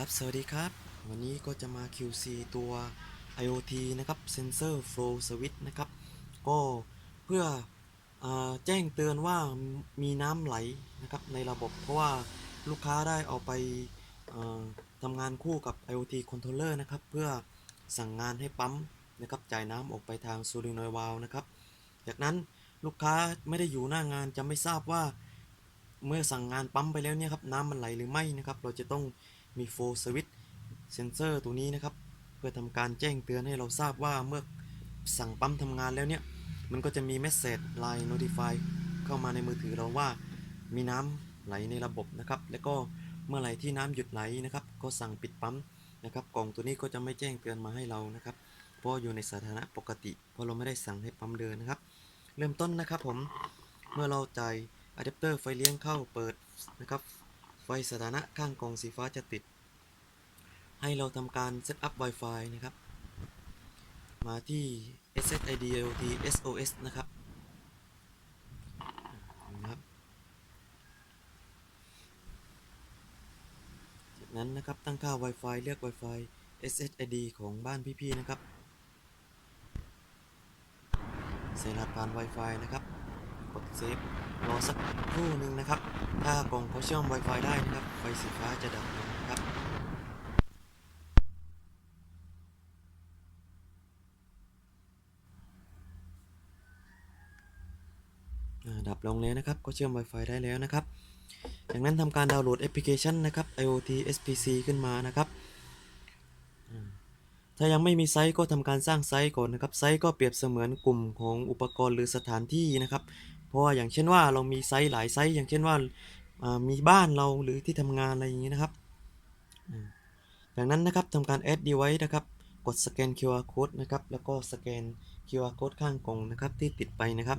ครับสวัสดีครับ วันนี้ก็จะมา QC ตัว IoT นะครับ Sensor Flow Switch นะครับ ก็เพื่ออแจ้งเตือนว่ามีน้ำไหลนะครับในระบบ เพราะว่าลูกค้าได้เอาไปทำงานคู่กับ IoT Controller นะครับ เพื่อสั่งงานให้ปั๊มนะครับจ่ายน้ำออกไปทาง Solenoid Valve นะครับ จากนั้นลูกค้าไม่ได้อยู่หน้างานจะไม่ทราบว่าเมื่อสั่งงานปั๊มไปแล้วเนี่ยครับน้ำมันไหลหรือไม่นะครับ เราจะต้อง มี flow switch sensor ตัวนี้นะครับ เพื่อทำการแจ้งเตือนให้เราทราบว่าเมื่อสั่งปั๊มทำงานแล้วเนี่ย มันก็จะมี message line notify เข้ามาในมือถือเราว่า มีน้ำไหลในระบบนะครับ แล้วก็เมื่อไหร่ที่น้ำหยุดไหลนะครับ ก็สั่งปิดปั๊มนะครับ กล่องตัวนี้ก็จะไม่แจ้งเตือนมาให้เรานะครับ เพราะอยู่ในสถานะปกติ เพราะเราไม่ได้สั่งให้ปั๊มเดินนะครับ เริ่มต้นนะครับผม เมื่อเราจ่ายอะแดปเตอร์ไฟเลี้ยงเข้าเปิดนะครับ ไฟสถานะข้างกล่องสีฟ้าจะติด ให้เราทำการเซตอัพ Wi-Fi นะครับ มาที่ SSID IoT SOS นะครับนะครับ จากนั้นนะครับตั้งค่า Wi-Fi เลือก Wi-Fi SSID ของบ้านพี่ๆนะครับใส่รหัสผ่าน Wi-Fi นะครับ กดเซฟ รอสักครู่หนึ่งนะครับ ถ้ากล่องเขาเชื่อม Wi-Fi ได้นะครับ ไฟสีฟ้าจะดับลงนะครับอ่าดับลงแล้วนะครับก็เชื่อม Wi-Fi ได้แล้วนะครับ จากนั้นทำการดาวน์โหลดแอปพลิเคชันนะครับ IoT SPC ขึ้นมานะครับถ้ายังไม่มีไซต์ก็ทำการสร้างไซต์ก่อนนะครับ ไซต์ก็เปรียบเสมือนกลุ่มของอุปกรณ์หรือสถานที่นะครับ ราะว่าอย่างเช่นว่าเรามีไซต์หลายไซต์อย่างเช่นว่ามีบ้านเราหรือที่ทำงานอะไรอย่างนี้นะครับอ่าจากนั้นนะครับทำการ add device นะครับ กดสแกน QR code นะครับ แล้วก็สแกน QR code ข้างกล่องนะครับที่ติดไปนะครับ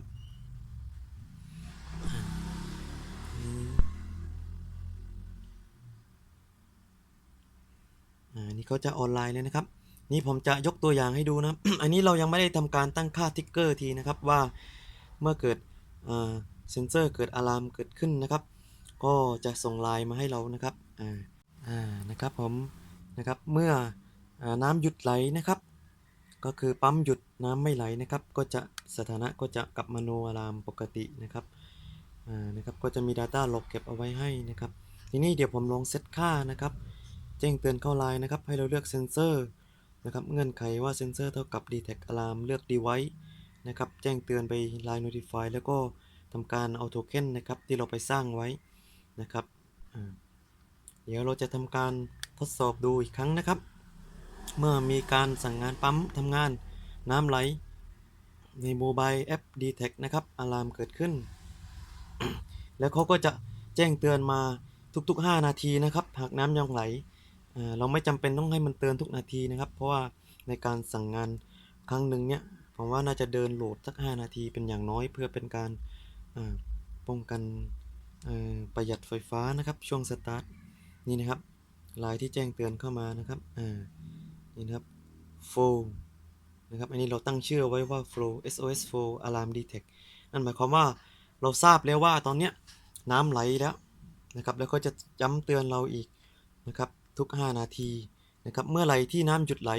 อ่านี่ก็จะออนไลน์เลยนะครับ นี่ผมจะยกตัวอย่างให้ดูนะ อันนี้เรายังไม่ได้ทำการตั้งค่าทิกเกอร์ทีนะครับว่าเมื่อเกิด เซนเซอร์เกิดอะลามเกิดขึ้นนะครับ ก็จะส่งไลน์มาให้เรานะครับอ่าอ่านะครับผมนะครับเมื่ออน้ำหยุดไหลนะครับ ก็คือปั๊มหยุดน้ำไม่ไหลนะครับ ก็จะสถานะก็จะกลับมาโนอะลามปกตินะครับอ่านะครับก็จะมี Data ลกเก็บเอาไว้ให้นะครับ ทีนี้เดี๋ยวผมลองเซตค่านะครับแจ้งเตือนเข้าไลน์นะครับ ให้เราเลือกเซนเซอร์นะครับเงื่อนไขว่าเซนเซอร์เท่ากับ detect alarm เลือก device นะครับแจ้งเตือนไป line notify แล้วก็ทำการเอาโทเค็นนะครับที่เราไปสร้างไว้นะครับเดี๋ยวเราจะทำการทดสอบดูอีกครั้งนะครับ เมื่อมีการสั่งงานปั๊มทำงานน้ำไหล ในโมบายแอป d t e c t นะครับอะลามเกิดขึ้น แล้วเขาก็จะแจ้งเตือนมาทุก ๆ 5 นาทีนะครับ หากน้ำยังไหล เราไม่จำเป็นต้องให้มันเตือนทุกนาทีนะครับ เพราะว่าในการสั่งงานครั้งหนึ่งเนี่ย ผมว่าน่าจะเดินโหลดสัก 5 นาทีเป็นอย่างน้อยเพื่อเป็นการป้องกันประหยัดไฟฟ้านะครับช่วงสตาร์ทนี่นะครับไลน์ที่แจ้งเตือนเข้ามานะครับนี่นะครับ flow นะครับอันนี้เราตั้งชื่อไว้ว่า flow SOS flow alarm detect นั่นหมายความว่าเราทราบแล้วว่าตอนเนี้ยน้ำไหลแล้วนะครับแล้วก็จะย้ำเตือนเราอีกนะครับทุก 5 นาทีนะครับเมื่อไหร่ที่น้ำหยุดไหล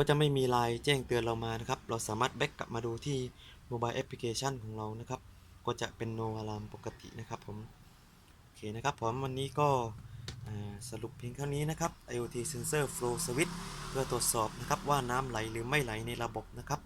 ก็จะไม่มีไลน์แจ้งเตือนเรามานะครับ เราสามารถแบ็กกลับมาดูที่โมบายแอปพลิเคชันของเรานะครับ ก็จะเป็นโนอาลามปกตินะครับผม โอเคนะครับผมวันนี้ก็สรุปเพียงเท่านี้นะครับ IoT Sensor Flow Switch เพื่อตรวจสอบนะครับว่าน้ำไหลหรือไม่ไหลในระบบนะครับ